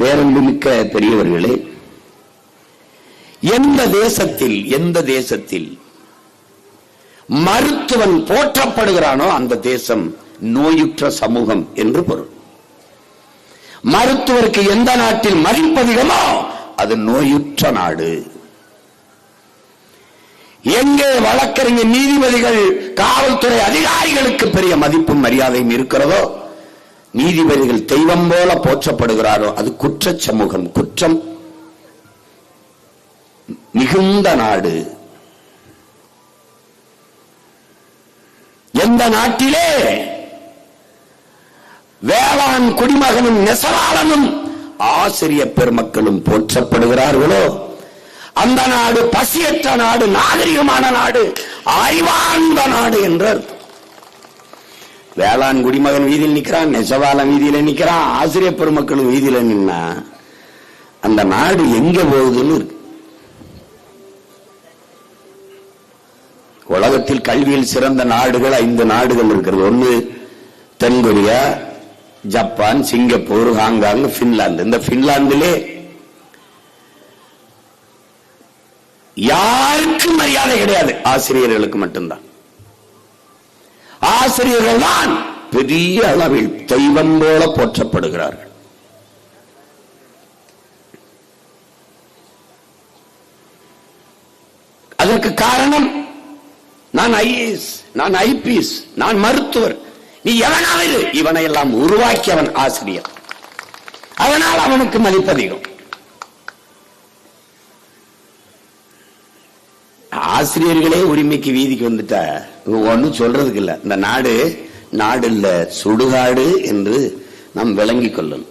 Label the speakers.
Speaker 1: பேரன்புமிக்க பெரியவர்களே எந்த தேசத்தில் எந்த தேசத்தில் மருத்துவன் போற்றப்படுகிறானோ அந்த தேசம் நோயுற்ற சமூகம் என்று பொருள். மருத்துவருக்கு எந்த நாட்டில் மதிப்பதிகமோ அது நோயுற்ற நாடு. எங்கே வழக்கறிஞர் நீதிபதிகள் காவல்துறை அதிகாரிகளுக்கு பெரிய மதிப்பும் மரியாதையும் இருக்கிறதோ நீதிபதிகள் தெய்வம் போல போற்றப்படுகிறாரோ அது குற்ற சமூகம் குற்றம். மிகுந்த நாடு. எந்த நாட்டிலே வேளாண் குடிமகனும் நெசவாளனும் ஆசிரியர் பெருமக்களும் போற்றப்படுகிறார்களோ? அந்த நாடு பசியற்ற நாடு நாகரிகமான நாடு அறிவார்ந்த நாடு என்று அர்த்தம். வேளாண் குடிமகன் வீதியில் நிக்கிறான் நெசவாளன் வீதியில நிக்கிறான் ஆசிரியர் பெருமக்களும் வீதியில நின்னா அந்த நாடு எங்க போகுதுன்னு இருக்கு. உலகத்தில் கல்வியில் சிறந்த நாடுகள் ஐந்து நாடுகள் இருக்கிறது. ஒன்று தென்கொரியா ஜப்பான் சிங்கப்பூர் ஹாங்காங் பின்லாந்து இந்த பின்லாந்திலே யாருக்கும் மரியாதை கிடையாது. ஆசிரியர்களுக்கு மட்டும்தான். ஆசிரியர்கள் தான் பெரிய அளவில் தெய்வம் போல போற்றப்படுகிறார்கள். அதற்கு காரணம் நான் ஐஏஎஸ் நான் ஐபிஎஸ் நான் மருத்துவர். நீ எவனாவது இவனை எல்லாம் உருவாக்கியவன் ஆசிரியர். அதனால் அவனுக்கு மதிப்பதிகம். ஆசிரியர்களே உரிமைக்கு வீதிக்கு வந்துட்டா ஒன்னும் சொல்றதுக்கு இல்ல. இந்த நாடு நாடு இல்ல சுடுகாடு என்று நாம் விளங்கிக் கொள்ளணும்.